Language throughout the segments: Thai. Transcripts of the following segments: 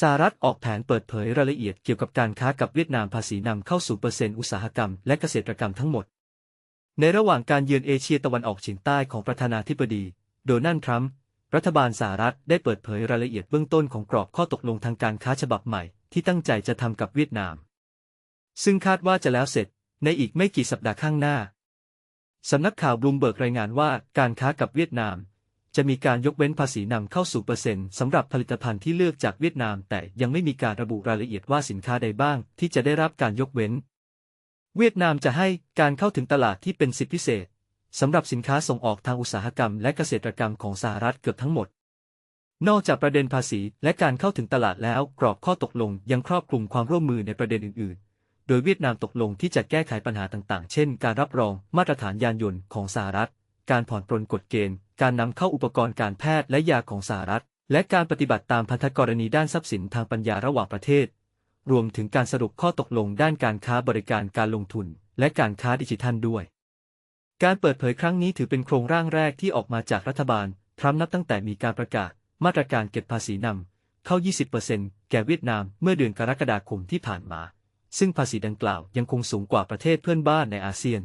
สหรัฐออกแผนเปิดเผยรายละเอียดเกี่ยวกับการค้ากับเวียดนามภาษีนำเข้าสู่เปอร์เซ็นต์อุตสาหกรรมและเกษตรกรรมทั้งหมด ในระหว่างการเยือนเอเชียตะวันออกเฉียงใต้ของประธานาธิบดี โดนัลด์ทรัมป์รัฐบาลสหรัฐได้เปิดเผยรายละเอียดเบื้องต้นของกรอบข้อตกลงทางการค้าฉบับใหม่ที่ตั้งใจจะทำกับเวียดนาม ซึ่งคาดว่าจะแล้วเสร็จในอีกไม่กี่สัปดาห์ข้างหน้าสำนักข่าวบลูมเบิร์กรายงานว่าการค้ากับเวียดนาม จะมีการยกเว้นภาษีนำเข้าสู่เปอร์เซ็นต์สำหรับผลิตภัณฑ์ที่เลือกจากเวียดนาม แต่ยังไม่มีการระบุรายละเอียดว่าสินค้าใดบ้าง ที่จะได้รับการยกเว้น เวียดนามจะให้การเข้าถึงตลาดที่เป็นสิทธิพิเศษสำหรับสินค้าส่งออกทางอุตสาหกรรมและเกษตรกรรมของสหรัฐเกือบทั้งหมด นอกจากประเด็นภาษีและการเข้าถึงตลาดแล้ว กรอบข้อตกลงยังครอบคลุมความร่วมมือในประเด็นอื่น ๆ โดยเวียดนามตกลงที่จะแก้ไขปัญหาต่าง ๆ เช่น การรับรองมาตรฐานยานยนต์ของสหรัฐ การผ่อนปรนกฎเกณฑ์ การนำเข้าอุปกรณ์การแพทย์และยาของสหรัฐ และการปฏิบัติตามพันธกรณีด้านทรัพย์สินทางปัญญาระหว่างประเทศ รวมถึงการสรุปข้อตกลงด้านการค้าบริการการลงทุน และการค้าดิจิทัลด้วย การเปิดเผยครั้งนี้ถือเป็นโครงร่างแรกที่ออกมาจากรัฐบาล ทรัมป์นับตั้งแต่มีการประกาศ มาตรการเก็บภาษีนำเข้า 20%แก่เวียดนามเมื่อเดือนกรกฎาคมที่ผ่านมา ซึ่งภาษีดังกล่าวยังคงสูงกว่าประเทศเพื่อนบ้านในอาเซียน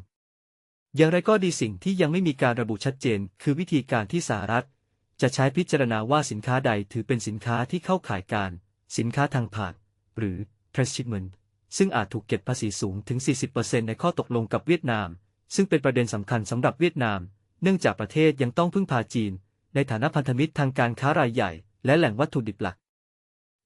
อย่างไรก็ดีสิ่งที่ยังไม่มีการระบุชัดเจน คือวิธีการที่สหรัฐ จะใช้พิจารณาว่าสินค้าใดถือเป็นสินค้าที่เข้าข่ายการ สินค้าทางผ่าน หรือ transshipment ซึ่งอาจถูกเก็บภาษีสูงถึง 40%ในข้อตกลงกับเวียดนาม ซึ่งเป็นประเด็นสำคัญสำหรับเวียดนาม เนื่องจากประเทศยังต้องพึ่งพาจีน ในฐานะพันธมิตรทางการค้ารายใหญ่ และแหล่งวัตถุดิบหลัก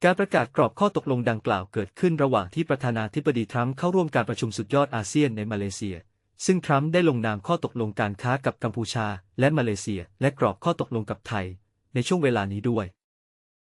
การประกาศกรอบข้อตกลงดังกล่าวเกิดขึ้นระหว่างที่ประธานาธิบดีทรัมป์เข้าร่วมการประชุมสุดยอดอาเซียนในมาเลเซีย ซึ่งทรัมป์ได้ลงนามข้อตกลงการค้ากับกัมพูชาและมาเลเซีย และกรอบข้อตกลงกับไทย ในช่วงเวลานี้ด้วย